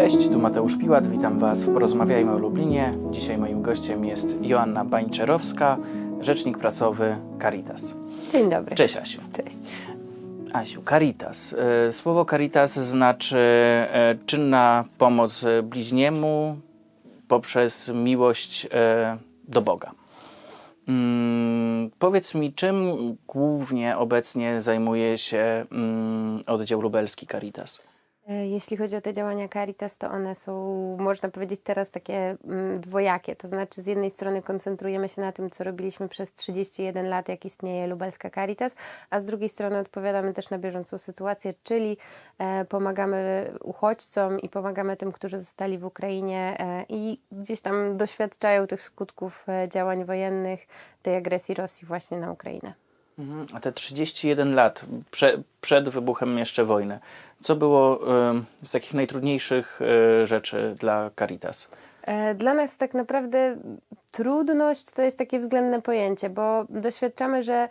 Cześć, tu Mateusz Piłat, witam Was w Porozmawiajmy o Lublinie. Dzisiaj moim gościem jest Joanna Bańczerowska, rzecznik prasowy Caritas. Dzień dobry. Cześć Asiu. Cześć. Asiu, Caritas. E, Słowo Caritas znaczy e, czynna pomoc bliźniemu poprzez miłość e, do Boga. Mm, Powiedz mi, czym głównie obecnie zajmuje się mm, oddział lubelski Caritas? E, Jeśli chodzi o te działania Caritas, to one są, można powiedzieć, teraz takie mm, dwojakie. To znaczy, z jednej strony koncentrujemy się na tym, co robiliśmy przez 31 lat, jak istnieje lubelska Caritas, a z drugiej strony odpowiadamy też na bieżącą sytuację, czyli e, pomagamy uchodźcom i pomagamy tym, którzy zostali w Ukrainie e, i gdzieś tam doświadczają tych skutków działań wojennych, tej agresji Rosji właśnie na Ukrainę. Mhm, A te 31 lat prze, przed wybuchem jeszcze wojny, co było z takich najtrudniejszych e, rzeczy dla Caritas? E, Dla nas tak naprawdę trudność to jest takie względne pojęcie, bo doświadczamy, że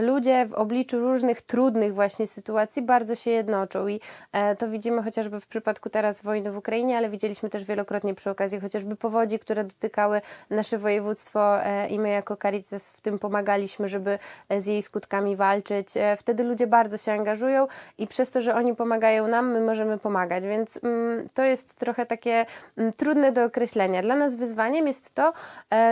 ludzie w obliczu różnych trudnych właśnie sytuacji bardzo się jednoczą i e, to widzimy chociażby w przypadku teraz wojny w Ukrainie, ale widzieliśmy też wielokrotnie przy okazji chociażby powodzi, które dotykały nasze województwo e, i my jako Caritas w tym pomagaliśmy, żeby e, z jej skutkami walczyć. Wtedy ludzie bardzo się angażują i przez to, że oni pomagają nam, my możemy pomagać, więc mm, to jest trochę takie mm, trudne do określenia. Dla nas wyzwaniem jest to,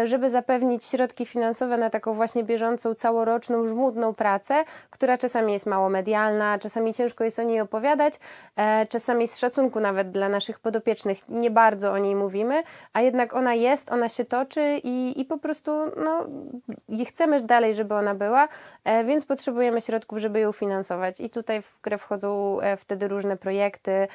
żeby zapewnić środki finansowe na taką właśnie bieżącą, całoroczną, żmudną pracę, która czasami jest mało medialna, czasami ciężko jest o niej opowiadać, e, czasami z szacunku nawet dla naszych podopiecznych nie bardzo o niej mówimy, a jednak ona jest, ona się toczy i, i po prostu no, chcemy dalej, żeby ona była, e, więc potrzebujemy środków, żeby ją finansować. I tutaj w grę wchodzą e, wtedy różne projekty,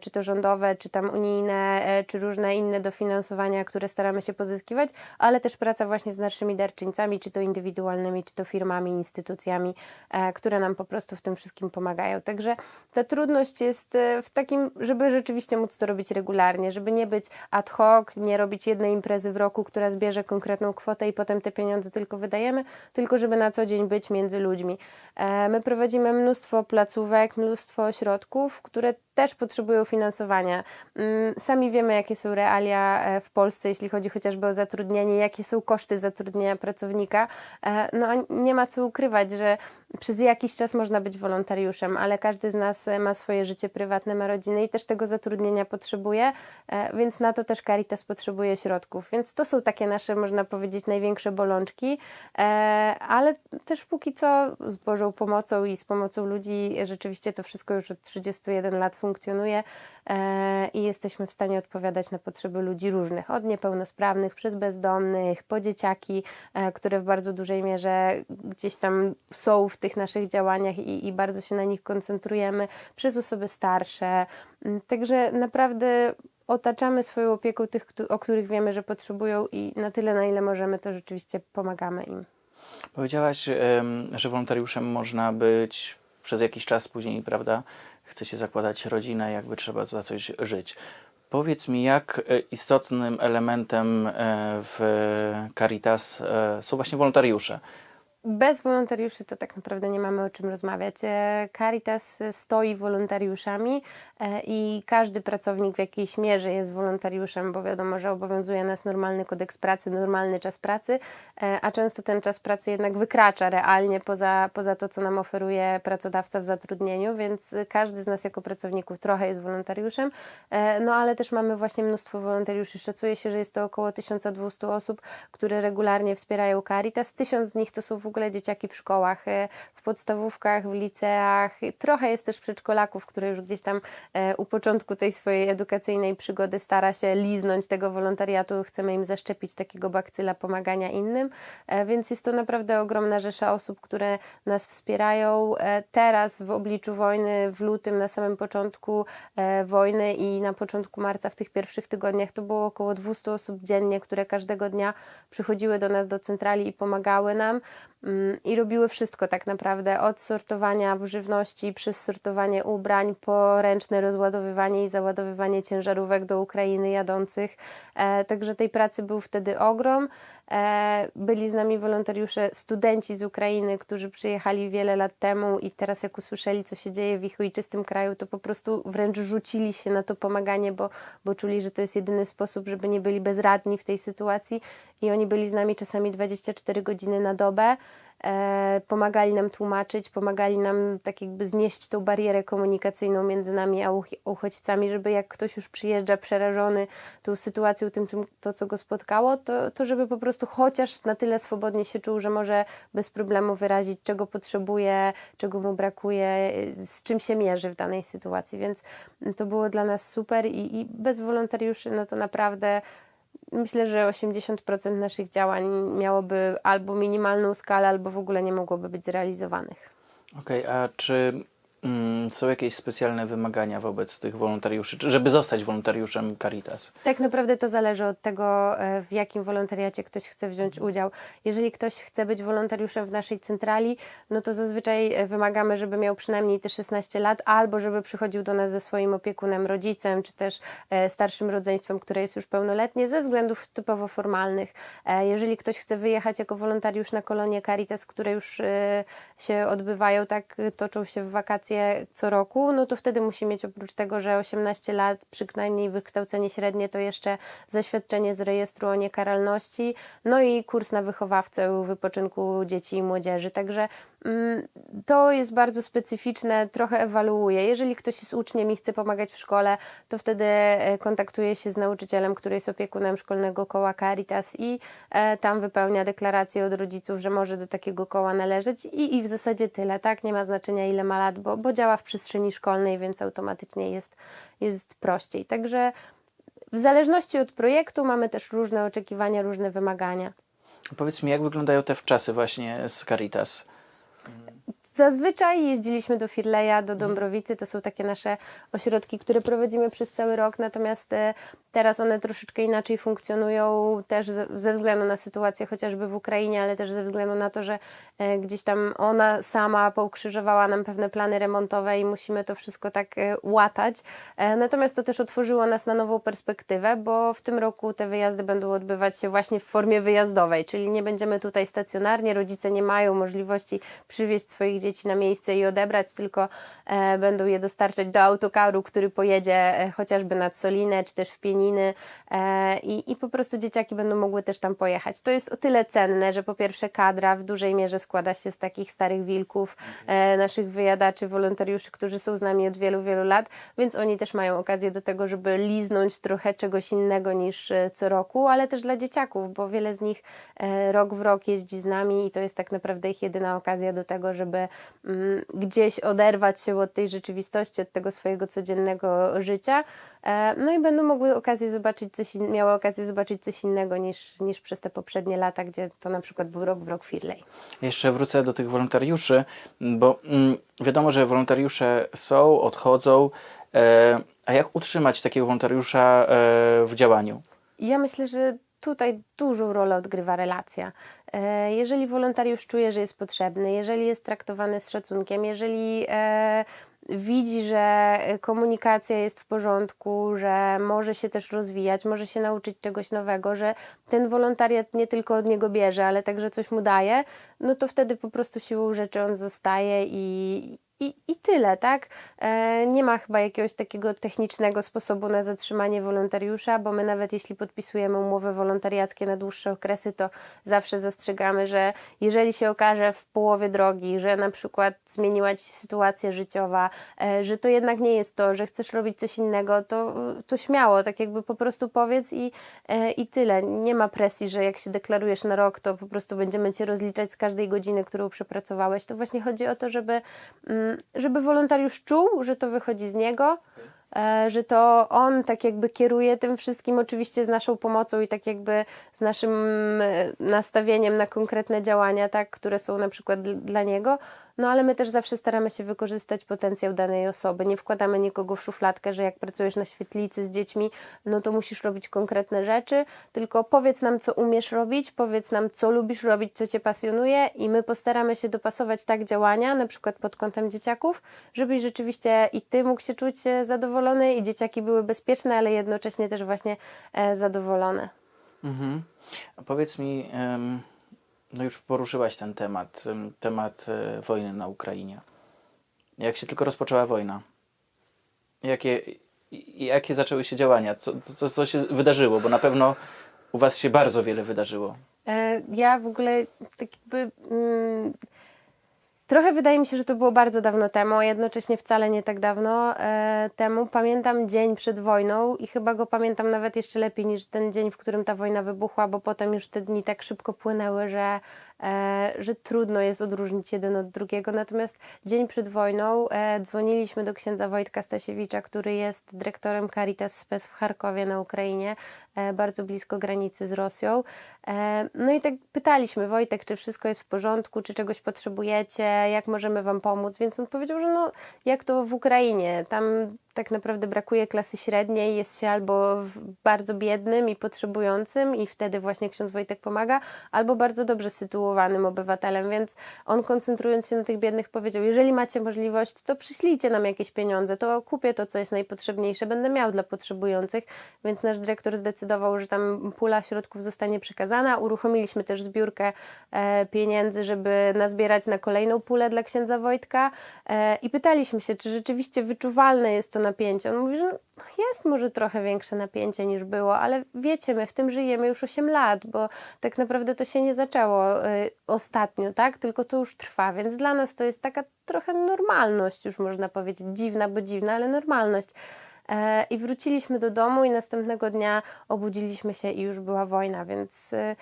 czy to rządowe, czy tam unijne, czy różne inne dofinansowania, które staramy się pozyskiwać, ale też praca właśnie z naszymi darczyńcami, czy to indywidualnymi, czy to firmami, instytucjami, e, które nam po prostu w tym wszystkim pomagają. Także ta trudność jest e, w takim, żeby rzeczywiście móc to robić regularnie, żeby nie być ad hoc, nie robić jednej imprezy w roku, która zbierze konkretną kwotę i potem te pieniądze tylko wydajemy, tylko żeby na co dzień być między ludźmi. E, My prowadzimy mnóstwo placówek, mnóstwo ośrodków, które też potrzebują finansowania. Mm, Sami wiemy, jakie są realia e, w Polsce, jeśli chodzi chociażby o zatrudnienie, jakie są koszty zatrudnienia pracownika. E, No nie ma co ukrywać, że przez jakiś czas można być wolontariuszem, ale każdy z nas e, ma swoje życie prywatne, ma rodzinę i też tego zatrudnienia potrzebuje, e, więc na to też Caritas potrzebuje środków. Więc to są takie nasze, można powiedzieć, największe bolączki, e, ale też póki co z Bożą pomocą i z pomocą ludzi rzeczywiście to wszystko już od 31 lat funkcjonuje i jesteśmy w stanie odpowiadać na potrzeby ludzi różnych, od niepełnosprawnych, przez bezdomnych, po dzieciaki, e, które w bardzo dużej mierze gdzieś tam są w tych naszych działaniach i, i bardzo się na nich koncentrujemy, przez osoby starsze. Mm, Także naprawdę otaczamy swoją opieką tych, o których wiemy, że potrzebują i na tyle, na ile możemy, to rzeczywiście pomagamy im. Powiedziałaś, że wolontariuszem można być przez jakiś czas, później, prawda, chce się zakładać rodzinę, jakby trzeba za coś żyć. Powiedz mi, jak e, istotnym elementem e, w Caritas e, są właśnie wolontariusze? Bez wolontariuszy to tak naprawdę nie mamy o czym rozmawiać. E, Caritas stoi wolontariuszami e, i każdy pracownik w jakiejś mierze jest wolontariuszem, bo wiadomo, że obowiązuje nas normalny kodeks pracy, normalny czas pracy, e, a często ten czas pracy jednak wykracza realnie poza, poza to, co nam oferuje pracodawca w zatrudnieniu, więc każdy z nas jako pracowników trochę jest wolontariuszem, e, no ale też mamy właśnie mnóstwo wolontariuszy. Szacuje się, że jest to około 1200 osób, które regularnie wspierają Caritas. Tysiąc z nich to są w ogóle dzieciaki w szkołach, e, w podstawówkach, w liceach. Trochę jest też przedszkolaków, które już gdzieś tam e, u początku tej swojej edukacyjnej przygody stara się liznąć tego wolontariatu. Chcemy im zaszczepić takiego bakcyla pomagania innym, E, więc jest to naprawdę ogromna rzesza osób, które nas wspierają. Teraz w obliczu wojny, w lutym, na samym początku wojny i na początku marca, w tych pierwszych tygodniach, to było około 200 osób dziennie, które każdego dnia przychodziły do nas do centrali i pomagały nam i robiły wszystko tak naprawdę, od sortowania żywności, przez sortowanie ubrań, po ręczne rozładowywanie i załadowywanie ciężarówek do Ukrainy jadących. E, Także tej pracy był wtedy ogrom. E, Byli z nami wolontariusze, studenci z Ukrainy, którzy przyjechali wiele lat temu i teraz jak usłyszeli, co się dzieje w ich ojczystym kraju, to po prostu wręcz rzucili się na to pomaganie, bo, bo czuli, że to jest jedyny sposób, żeby nie byli bezradni w tej sytuacji i oni byli z nami czasami 24 godziny na dobę. E, pomagali nam tłumaczyć, pomagali nam tak jakby znieść tą barierę komunikacyjną między nami a uch- uchodźcami, żeby jak ktoś już przyjeżdża przerażony tą sytuacją, tym czym to, co go spotkało, to, to żeby po prostu chociaż na tyle swobodnie się czuł, że może bez problemu wyrazić, czego potrzebuje, czego mu brakuje, z czym się mierzy w danej sytuacji, więc to było dla nas super i, i bez wolontariuszy, no to naprawdę Myślę, że 80% naszych działań miałoby albo minimalną skalę, albo w ogóle nie mogłoby być zrealizowanych. Okej, a czy są jakieś specjalne wymagania wobec tych wolontariuszy, żeby zostać wolontariuszem Caritas? Tak naprawdę to zależy od tego, e, w jakim wolontariacie ktoś chce wziąć udział. Jeżeli ktoś chce być wolontariuszem w naszej centrali, no to zazwyczaj e, wymagamy, żeby miał przynajmniej te 16 lat, albo żeby przychodził do nas ze swoim opiekunem, rodzicem, czy też e, starszym rodzeństwem, które jest już pełnoletnie, ze względów typowo formalnych. Jeżeli ktoś chce wyjechać jako wolontariusz na kolonie Caritas, które już się odbywają, tak toczą się w wakacje co roku, no to wtedy musi mieć oprócz tego, że 18 lat, przynajmniej wykształcenie średnie, to jeszcze zaświadczenie z rejestru o niekaralności, no i kurs na wychowawcę wypoczynku dzieci i młodzieży. Także to jest bardzo specyficzne, trochę ewaluuje. Jeżeli ktoś jest uczniem i chce pomagać w szkole, to wtedy e, kontaktuje się z nauczycielem, który jest opiekunem szkolnego koła Caritas i e, tam wypełnia deklarację od rodziców, że może do takiego koła należeć i, i w zasadzie tyle, tak? Nie ma znaczenia ile ma lat, bo, bo działa w przestrzeni szkolnej, więc automatycznie jest, jest prościej. Także w zależności od projektu mamy też różne oczekiwania, różne wymagania. Powiedz mi, jak wyglądają te wczasy właśnie z Caritas? Zazwyczaj jeździliśmy do Firleja, do Dąbrowicy, to są takie nasze ośrodki, które prowadzimy przez cały rok, natomiast e, teraz one troszeczkę inaczej funkcjonują też ze, względu na sytuację chociażby w Ukrainie, ale też ze względu na to, że e, gdzieś tam ona sama poukrzyżowała nam pewne plany remontowe i musimy to wszystko tak e, łatać. E, Natomiast to też otworzyło nas na nową perspektywę, bo w tym roku te wyjazdy będą odbywać się właśnie w formie wyjazdowej, czyli nie będziemy tutaj stacjonarnie, rodzice nie mają możliwości przywieźć swoich dzieci na miejsce i odebrać, tylko będą je dostarczać do autokaru, który pojedzie chociażby nad Solinę czy też w Pieniny e, i, i po prostu dzieciaki będą mogły też tam pojechać. To jest o tyle cenne, że po pierwsze kadra w dużej mierze składa się z takich starych wilków, e, naszych wyjadaczy, wolontariuszy, którzy są z nami od wielu, wielu lat, więc oni też mają okazję do tego, żeby liznąć trochę czegoś innego niż e, co roku, ale też dla dzieciaków, bo wiele z nich rok w rok jeździ z nami i to jest tak naprawdę ich jedyna okazja do tego, żeby mm, gdzieś oderwać się od tej rzeczywistości, od tego swojego codziennego życia. No i będą mogły okazję zobaczyć coś, in- miały okazję zobaczyć coś innego niż, niż przez te poprzednie lata, gdzie to na przykład był rok w rok Firley. Jeszcze wrócę do tych wolontariuszy, bo mm, wiadomo, że wolontariusze są, odchodzą, e, a jak utrzymać takiego wolontariusza e, w działaniu? Ja myślę, że tutaj dużą rolę odgrywa relacja. E, Jeżeli wolontariusz czuje, że jest potrzebny, jeżeli jest traktowany z szacunkiem, jeżeli e, widzi, że komunikacja jest w porządku, że może się też rozwijać, może się nauczyć czegoś nowego, że ten wolontariat nie tylko od niego bierze, ale także coś mu daje, no to wtedy po prostu siłą rzeczy on zostaje i, i, i tyle, tak? E, nie ma chyba jakiegoś takiego technicznego sposobu na zatrzymanie wolontariusza, bo my nawet jeśli podpisujemy umowy wolontariackie na dłuższe okresy, to zawsze zastrzegamy, że jeżeli się okaże w połowie drogi, że na przykład zmieniła Ci się sytuacja życiowa, e, że to jednak nie jest to, że chcesz robić coś innego, to, to śmiało, tak jakby po prostu powiedz i, e, i tyle. Nie ma presji, że jak się deklarujesz na rok, to po prostu będziemy Cię rozliczać z każdej godziny, którą przepracowałeś. To właśnie chodzi o to, żeby, mm, żeby wolontariusz czuł, że to wychodzi z niego, e, że to on tak jakby kieruje tym wszystkim, oczywiście z naszą pomocą i tak jakby z naszym e, nastawieniem na konkretne działania, tak, które są na przykład dl- dla niego. No ale my też zawsze staramy się wykorzystać potencjał danej osoby. Nie wkładamy nikogo w szufladkę, że jak pracujesz na świetlicy z dziećmi, no to musisz robić konkretne rzeczy, tylko powiedz nam, co umiesz robić, powiedz nam, co lubisz robić, co cię pasjonuje i my postaramy się dopasować tak działania, na przykład pod kątem dzieciaków, żebyś rzeczywiście i ty mógł się czuć e, zadowolony i dzieciaki były bezpieczne, ale jednocześnie też właśnie e, zadowolone. Mhm. A powiedz mi, no już poruszyłaś ten temat, em, temat e, wojny na Ukrainie. Jak się tylko rozpoczęła wojna, jakie, jakie zaczęły się działania? Co, co, co się wydarzyło? Bo na pewno u Was się bardzo wiele wydarzyło. E, Ja w ogóle tak jakby. Mm, trochę wydaje mi się, że to było bardzo dawno temu, a jednocześnie wcale nie tak dawno e, temu. Pamiętam dzień przed wojną i chyba go pamiętam nawet jeszcze lepiej niż ten dzień, w którym ta wojna wybuchła, bo potem już te dni tak szybko płynęły, że, e, że trudno jest odróżnić jeden od drugiego. Natomiast dzień przed wojną e, dzwoniliśmy do księdza Wojtka Stasiewicza, który jest dyrektorem Caritas Spes w Charkowie na Ukrainie, bardzo blisko granicy z Rosją. E, No i tak pytaliśmy, Wojtek, czy wszystko jest w porządku, czy czegoś potrzebujecie, jak możemy Wam pomóc, więc on powiedział, że no jak to w Ukrainie, tam tak naprawdę brakuje klasy średniej, jest się albo bardzo biednym i potrzebującym i wtedy właśnie ksiądz Wojtek pomaga, albo bardzo dobrze sytuowanym obywatelem, więc on koncentrując się na tych biednych powiedział, jeżeli macie możliwość, to przyślijcie nam jakieś pieniądze, to kupię to, co jest najpotrzebniejsze, będę miał dla potrzebujących, więc nasz dyrektor zdecydował, że tam pula środków zostanie przekazana. Uruchomiliśmy też zbiórkę e, pieniędzy, żeby nazbierać na kolejną pulę dla księdza Wojtka e, i pytaliśmy się, czy rzeczywiście wyczuwalne jest to napięcie. On mówi, że no, jest może trochę większe napięcie niż było, ale wiecie, my w tym żyjemy już 8 lat, bo tak naprawdę to się nie zaczęło e, ostatnio, tak? Tylko to już trwa, więc dla nas to jest taka trochę normalność, już można powiedzieć, dziwna, bo dziwna, ale normalność. E, I wróciliśmy do domu i następnego dnia obudziliśmy się i już była wojna, więc e,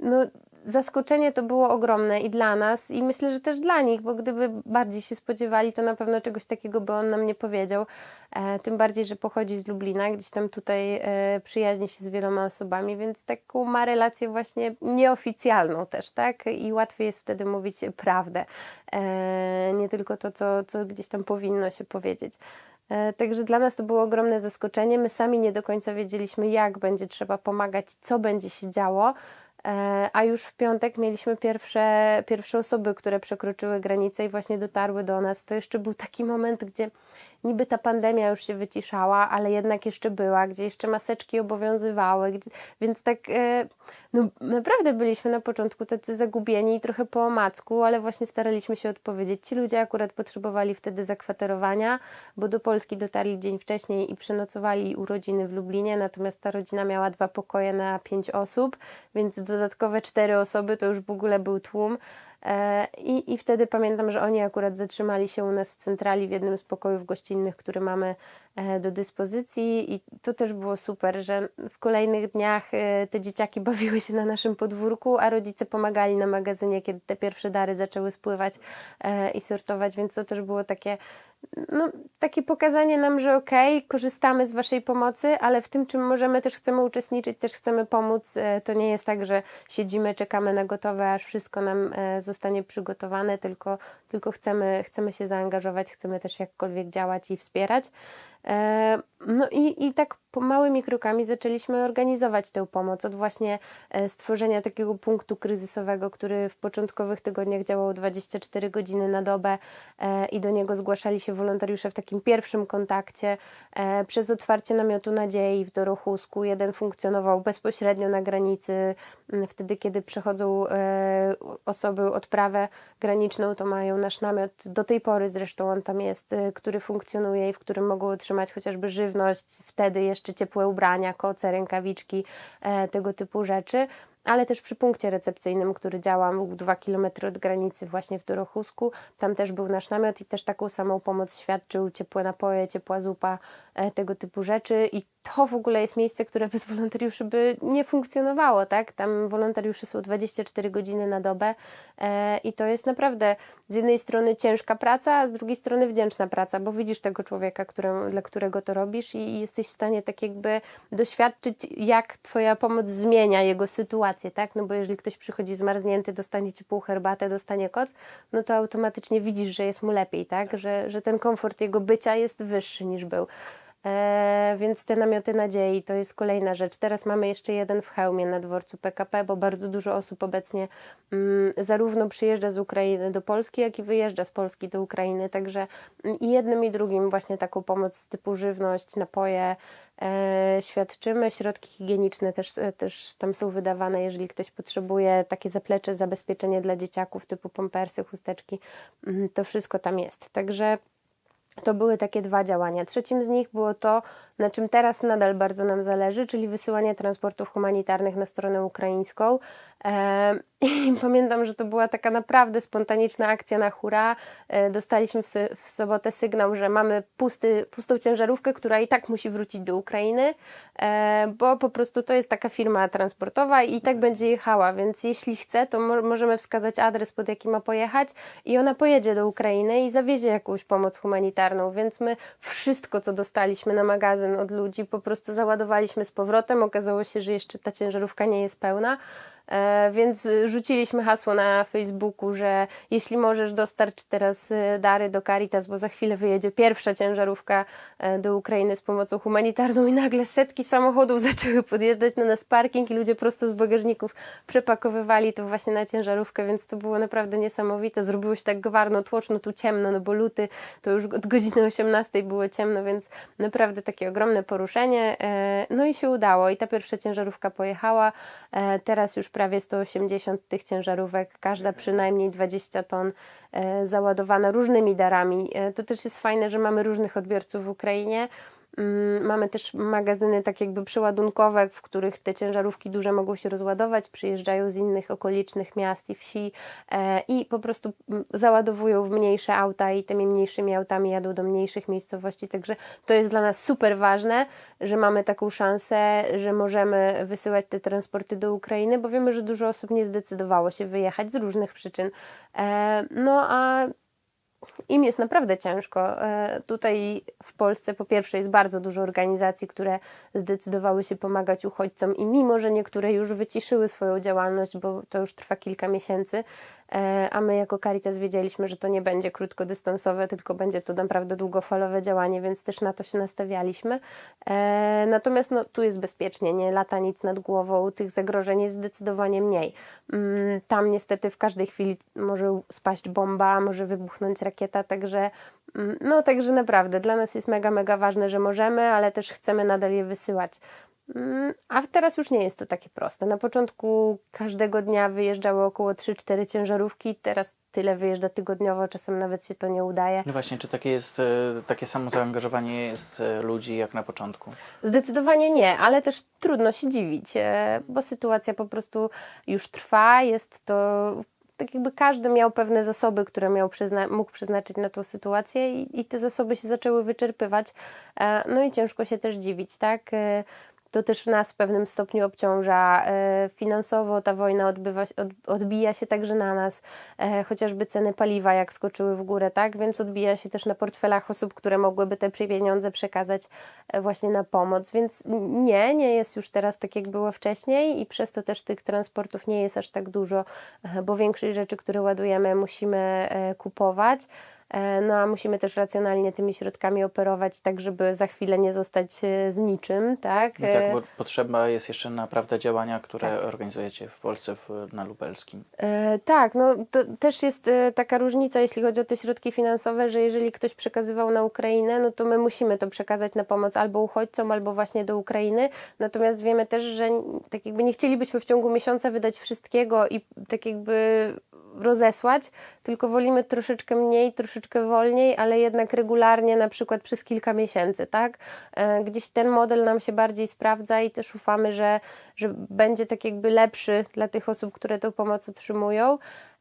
no, zaskoczenie to było ogromne i dla nas, i myślę, że też dla nich, bo gdyby bardziej się spodziewali, to na pewno czegoś takiego by on nam nie powiedział. E, tym bardziej, że pochodzi z Lublina, gdzieś tam tutaj e, przyjaźni się z wieloma osobami, więc taką ma relację właśnie nieoficjalną też, tak? I łatwiej jest wtedy mówić prawdę, nie tylko to, co, co gdzieś tam powinno się powiedzieć. E, Także dla nas to było ogromne zaskoczenie. My sami nie do końca wiedzieliśmy, jak będzie trzeba pomagać, co będzie się działo. E, A już w piątek mieliśmy pierwsze, pierwsze osoby, które przekroczyły granicę i właśnie dotarły do nas. To jeszcze był taki moment, gdzie niby ta pandemia już się wyciszała, ale jednak jeszcze była, gdzie jeszcze maseczki obowiązywały, więc tak e, no, naprawdę byliśmy na początku tacy zagubieni i trochę po omacku, ale właśnie staraliśmy się odpowiedzieć. Ci ludzie akurat potrzebowali wtedy zakwaterowania, bo do Polski dotarli dzień wcześniej i przenocowali u rodziny w Lublinie, natomiast ta rodzina miała dwa pokoje na pięć osób, więc dodatkowe cztery osoby to już w ogóle był tłum. E, I, I wtedy pamiętam, że oni akurat zatrzymali się u nas w centrali w jednym z pokojów gościnnych, który mamy do dyspozycji i to też było super, że w kolejnych dniach e, te dzieciaki bawiły się na naszym podwórku, a rodzice pomagali na magazynie, kiedy te pierwsze dary zaczęły spływać e, i sortować, więc to też było takie no, takie pokazanie nam, że okej, korzystamy z Waszej pomocy, ale w tym, czym możemy, też chcemy uczestniczyć, też chcemy pomóc. E, To nie jest tak, że siedzimy, czekamy na gotowe, aż wszystko nam e, zostanie przygotowane, tylko, tylko chcemy, chcemy się zaangażować, chcemy też jakkolwiek działać i wspierać. E, No i, i tak małymi krokami zaczęliśmy organizować tę pomoc. Od właśnie e, stworzenia takiego punktu kryzysowego, który w początkowych tygodniach działał 24 godziny na dobę e, i do niego zgłaszali się wolontariusze w takim pierwszym kontakcie e, przez otwarcie namiotu nadziei w Dorochusku. Jeden funkcjonował bezpośrednio na granicy, wtedy kiedy przechodzą osoby odprawę graniczną, to mają nasz namiot, do tej pory zresztą on tam jest, który funkcjonuje i w którym mogą otrzymać chociażby żywność, wtedy jeszcze ciepłe ubrania, koce, rękawiczki, e, tego typu rzeczy ale też przy punkcie recepcyjnym, który działa był 2 km od granicy właśnie w Dorochusku. Tam też był nasz namiot i też taką samą pomoc świadczył ciepłe napoje, ciepła zupa, e, tego typu rzeczy i to w ogóle jest miejsce, które bez wolontariuszy by nie funkcjonowało, tak? Tam wolontariusze są 24 godziny na dobę e, i to jest naprawdę z jednej strony ciężka praca, a z drugiej strony wdzięczna praca, bo widzisz tego człowieka, którym, dla którego to robisz i, i jesteś w stanie tak jakby doświadczyć, jak Twoja pomoc zmienia jego sytuację, tak? No bo jeżeli ktoś przychodzi zmarznięty, dostanie ciepłą herbatę, dostanie koc, no to automatycznie widzisz, że jest mu lepiej, tak? Że, że ten komfort jego bycia jest wyższy niż był. E, więc te namioty nadziei to jest kolejna rzecz. Teraz mamy jeszcze jeden w hełmie na dworcu PKP, bo bardzo dużo osób obecnie mm, zarówno przyjeżdża z Ukrainy do Polski, jak i wyjeżdża z Polski do Ukrainy. Także mm, i jednym i drugim właśnie taką pomoc typu żywność, napoje e, świadczymy. Środki higieniczne też, e, też tam są wydawane, jeżeli ktoś potrzebuje takie zaplecze, zabezpieczenie dla dzieciaków typu pompersy, chusteczki, mm, to wszystko tam jest. Także to były takie dwa działania. Trzecim z nich było to, na czym teraz nadal bardzo nam zależy, czyli wysyłanie transportów humanitarnych na stronę ukraińską. E, I pamiętam, że to była taka naprawdę spontaniczna akcja na hura. E, dostaliśmy w, sobotę sygnał, że mamy pusty, pustą ciężarówkę, która i tak musi wrócić do Ukrainy, e, bo po prostu to jest taka firma transportowa i tak będzie jechała, więc jeśli chce, to mo- możemy wskazać adres, pod jaki ma pojechać i ona pojedzie do Ukrainy i zawiezie jakąś pomoc humanitarną, więc my wszystko, co dostaliśmy na magazyn od ludzi, po prostu załadowaliśmy z powrotem. Okazało się, że jeszcze ta ciężarówka nie jest pełna. E, Więc rzuciliśmy hasło na Facebooku, że jeśli możesz, dostarcz teraz e, dary do Caritas, bo za chwilę wyjedzie pierwsza ciężarówka e, do Ukrainy z pomocą humanitarną i nagle setki samochodów zaczęły podjeżdżać na nas parking i ludzie prosto z bagażników przepakowywali to właśnie na ciężarówkę, więc to było naprawdę niesamowite. Zrobiło się tak gwarno, tłoczno, tu ciemno, no bo luty to już od godziny 18 było ciemno, więc naprawdę takie ogromne poruszenie. No i się udało i ta pierwsza ciężarówka pojechała. Teraz już prawie 180 tych ciężarówek, każda przynajmniej 20 ton e, załadowana różnymi darami. E, To też jest fajne, że mamy różnych odbiorców w Ukrainie. Mm, Mamy też magazyny tak jakby przeładunkowe, w których te ciężarówki duże mogą się rozładować, przyjeżdżają z innych okolicznych miast i wsi e, i po prostu mm, załadowują w mniejsze auta i tymi mniejszymi autami jadą do mniejszych miejscowości. Także to jest dla nas super ważne, że mamy taką szansę, że możemy wysyłać te transporty do Ukrainy, bo wiemy, że dużo osób nie zdecydowało się wyjechać z różnych przyczyn. E, No a im jest naprawdę ciężko. E, Tutaj w Polsce po pierwsze jest bardzo dużo organizacji, które zdecydowały się pomagać uchodźcom i mimo, że niektóre już wyciszyły swoją działalność, bo to już trwa kilka miesięcy, a my jako Caritas wiedzieliśmy, że to nie będzie krótkodystansowe, tylko będzie to naprawdę długofalowe działanie, więc też na to się nastawialiśmy. E, Natomiast no, tu jest bezpiecznie, nie lata nic nad głową, tych zagrożeń jest zdecydowanie mniej. Mm, Tam niestety w każdej chwili może spaść bomba, może wybuchnąć rakieta, także mm, no także naprawdę dla nas jest mega, mega ważne, że możemy, ale też chcemy nadal je wysyłać. Mm, A teraz już nie jest to takie proste. Na początku każdego dnia wyjeżdżało około 3-4 ciężarówki, teraz tyle wyjeżdża tygodniowo, czasem nawet się to nie udaje. No właśnie, czy takie jest, e, takie samo zaangażowanie jest e, ludzi jak na początku? Zdecydowanie nie, ale też trudno się dziwić, e, bo sytuacja po prostu już trwa. Jest to tak jakby każdy miał pewne zasoby, które miał przyzna- mógł przeznaczyć na tą sytuację i, i te zasoby się zaczęły wyczerpywać. No i ciężko się też dziwić, tak? To też nas w pewnym stopniu obciąża e, finansowo. Ta wojna odbywa, odbija się także na nas, e, chociażby ceny paliwa jak skoczyły w górę, tak? Więc odbija się też na portfelach osób, które mogłyby te pieniądze przekazać e, właśnie na pomoc. Więc nie, nie jest już teraz tak, jak było wcześniej i przez to też tych transportów nie jest aż tak dużo, bo większość rzeczy, które ładujemy, musimy kupować. E, No a musimy też racjonalnie tymi środkami operować, tak żeby za chwilę nie zostać e, z niczym, tak? No tak, bo potrzeba jest jeszcze naprawdę działania, które Tak. organizujecie w Polsce w, na Lubelskim. E, tak, no to też jest e, taka różnica, jeśli chodzi o te środki finansowe, że jeżeli ktoś przekazywał na Ukrainę, no to my musimy to przekazać na pomoc albo uchodźcom, albo właśnie do Ukrainy. Natomiast wiemy też, że tak jakby nie chcielibyśmy w ciągu miesiąca wydać wszystkiego i tak jakby rozesłać, tylko wolimy troszeczkę mniej, troszeczkę wolniej, ale jednak regularnie, na przykład przez kilka miesięcy, tak? E, Gdzieś ten model nam się bardziej sprawdza i też ufamy, że, że będzie tak jakby lepszy dla tych osób, które tę pomoc otrzymują.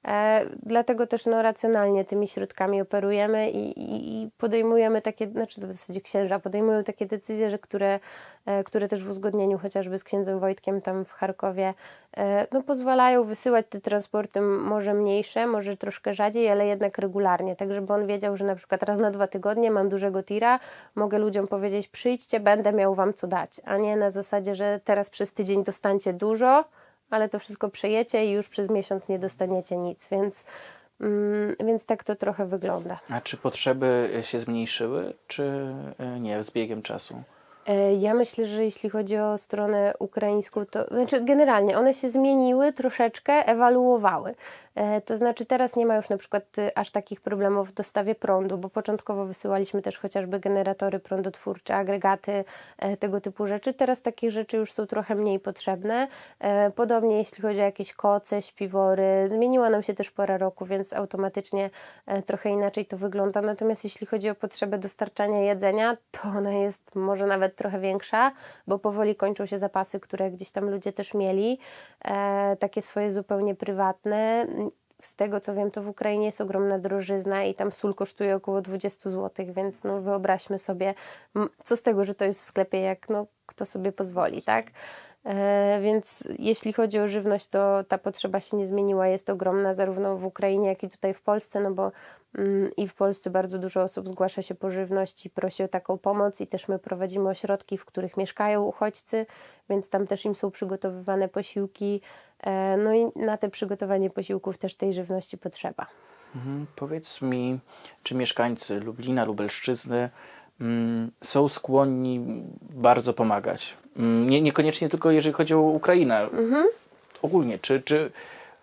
E, dlatego też no, racjonalnie tymi środkami operujemy i, i, i podejmujemy takie, znaczy w zasadzie księża podejmują takie decyzje, że które, e, które też w uzgodnieniu chociażby z księdzem Wojtkiem tam w Charkowie e, no, pozwalają wysyłać te transporty może mniejsze, może troszkę rzadziej, ale jednak regularnie, tak żeby on wiedział, że na przykład raz na dwa tygodnie mam dużego tira, mogę ludziom powiedzieć przyjdźcie, będę miał wam co dać, a nie na zasadzie, że teraz przez tydzień dostańcie dużo, ale to wszystko przejecie i już przez miesiąc nie dostaniecie nic, więc Mm, Więc tak to trochę wygląda. A czy potrzeby się zmniejszyły, czy e, nie z biegiem czasu? E, Ja myślę, że jeśli chodzi o stronę ukraińską, to znaczy generalnie one się zmieniły troszeczkę, ewaluowały. E, To znaczy teraz nie ma już na przykład y, aż takich problemów w dostawie prądu, bo początkowo wysyłaliśmy też chociażby generatory prądotwórcze, agregaty, e, tego typu rzeczy. Teraz takich rzeczy już są trochę mniej potrzebne. E, Podobnie jeśli chodzi o jakieś koce, śpiwory. Zmieniła nam się też pora roku, więc automatycznie trochę inaczej to wygląda. Natomiast jeśli chodzi o potrzebę dostarczania jedzenia, to ona jest może nawet trochę większa, bo powoli kończą się zapasy, które gdzieś tam ludzie też mieli, takie swoje zupełnie prywatne. Z tego co wiem, to w Ukrainie jest ogromna drożyzna i tam sól kosztuje około 20 zł, więc no wyobraźmy sobie, co z tego, że to jest w sklepie, jak no, kto sobie pozwoli, tak? E, Więc jeśli chodzi o żywność, to ta potrzeba się nie zmieniła, jest ogromna zarówno w Ukrainie, jak i tutaj w Polsce, no bo mm, i w Polsce bardzo dużo osób zgłasza się po żywność i prosi o taką pomoc i też my prowadzimy ośrodki, w których mieszkają uchodźcy, więc tam też im są przygotowywane posiłki, no i na te przygotowanie posiłków też tej żywności potrzeba. Mhm. Powiedz mi, czy mieszkańcy Lublina, Lubelszczyzny mm, są skłonni bardzo pomagać? Mm, Nie, niekoniecznie tylko jeżeli chodzi o Ukrainę. Ogólnie, czy, czy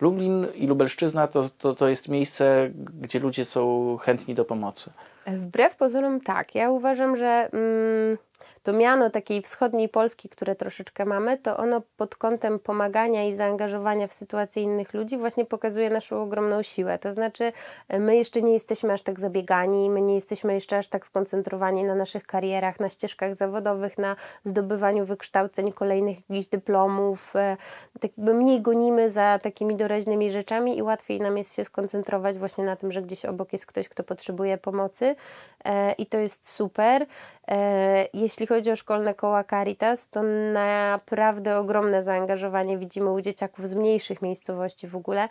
Lublin i Lubelszczyzna to, to, to jest miejsce, gdzie ludzie są chętni do pomocy? Wbrew pozorom tak. Ja uważam, że mm, to miano takiej wschodniej Polski, które troszeczkę mamy, to ono pod kątem pomagania i zaangażowania w sytuacje innych ludzi właśnie pokazuje naszą ogromną siłę. To znaczy, e, my jeszcze nie jesteśmy aż tak zabiegani, my nie jesteśmy jeszcze aż tak skoncentrowani na naszych karierach, na ścieżkach zawodowych, na zdobywaniu wykształceń, kolejnych jakichś dyplomów. e, Tak jakby mniej gonimy za takimi doraźnymi rzeczami i łatwiej nam jest się skoncentrować właśnie na tym, że gdzieś obok jest ktoś, kto potrzebuje pomocy e, i to jest super. Jeśli chodzi o szkolne koła Caritas, to naprawdę ogromne zaangażowanie widzimy u dzieciaków z mniejszych miejscowości w ogóle.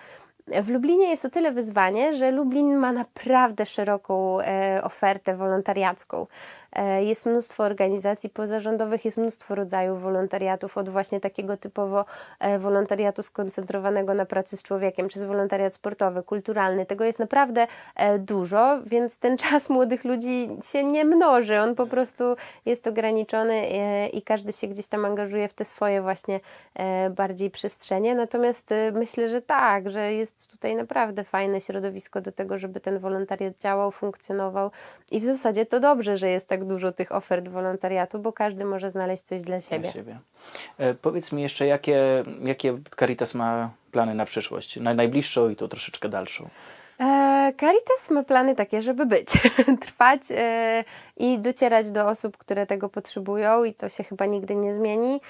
W Lublinie jest o tyle wyzwanie, że Lublin ma naprawdę szeroką e, ofertę wolontariacką. E, Jest mnóstwo organizacji pozarządowych, jest mnóstwo rodzajów wolontariatów, od właśnie takiego typowo e, wolontariatu skoncentrowanego na pracy z człowiekiem, przez wolontariat sportowy, kulturalny. Tego jest naprawdę e, dużo, więc ten czas młodych ludzi się nie mnoży. On po prostu jest ograniczony i każdy się gdzieś tam angażuje w te swoje właśnie bardziej przestrzenie. Natomiast myślę, że tak, że jest tutaj naprawdę fajne środowisko do tego, żeby ten wolontariat działał, funkcjonował i w zasadzie to dobrze, że jest tak dużo tych ofert wolontariatu, bo każdy może znaleźć coś dla siebie. Dla siebie. E, powiedz mi jeszcze, jakie, jakie Caritas ma plany na przyszłość? Na najbliższą i tą troszeczkę dalszą. E, Caritas ma plany takie, żeby być, trwać e, i docierać do osób, które tego potrzebują i to się chyba nigdy nie zmieni.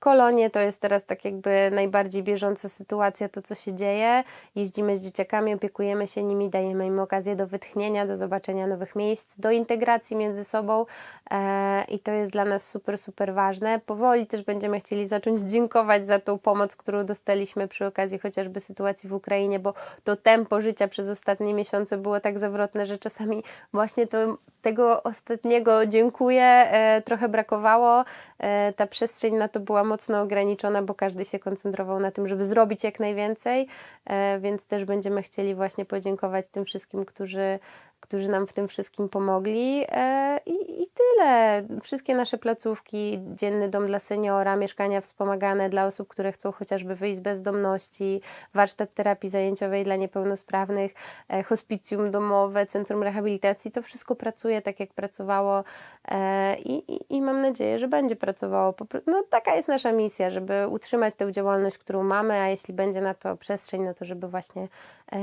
Kolonie to jest teraz tak jakby najbardziej bieżąca sytuacja, to co się dzieje. Jeździmy z dzieciakami, opiekujemy się nimi, dajemy im okazję do wytchnienia, do zobaczenia nowych miejsc, do integracji między sobą e, i to jest dla nas super, super ważne. Powoli też będziemy chcieli zacząć dziękować za tą pomoc, którą dostaliśmy przy okazji chociażby sytuacji w Ukrainie, bo to tempo życia przez ostatnie miesiące było tak zawrotne, że czasami właśnie to, tego ostatniego dziękuję e, trochę brakowało. E, ta przestrzeń na to była mocno ograniczona, bo każdy się koncentrował na tym, żeby zrobić jak najwięcej, e, więc też będziemy chcieli właśnie podziękować tym wszystkim, którzy, którzy nam w tym wszystkim pomogli. E, I, I tyle. Wszystkie nasze placówki, Dzienny Dom dla Seniora, mieszkania wspomagane dla osób, które chcą chociażby wyjść z bezdomności, warsztat terapii zajęciowej dla niepełnosprawnych, e, hospicjum domowe, centrum rehabilitacji, to wszystko pracuje tak, jak pracowało e, i, i, i mam nadzieję, że będzie pracowało. No, taka jest nasza misja, żeby utrzymać tę działalność, którą mamy, a jeśli będzie na to przestrzeń, no to żeby właśnie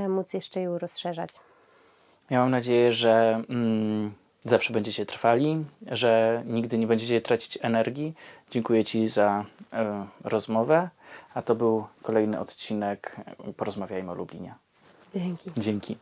móc jeszcze ją rozszerzać. Ja mam nadzieję, że mm, zawsze będziecie trwali, że nigdy nie będziecie tracić energii. Dziękuję Ci za e, rozmowę, a to był kolejny odcinek Porozmawiajmy o Lublinie. Dzięki. Dzięki.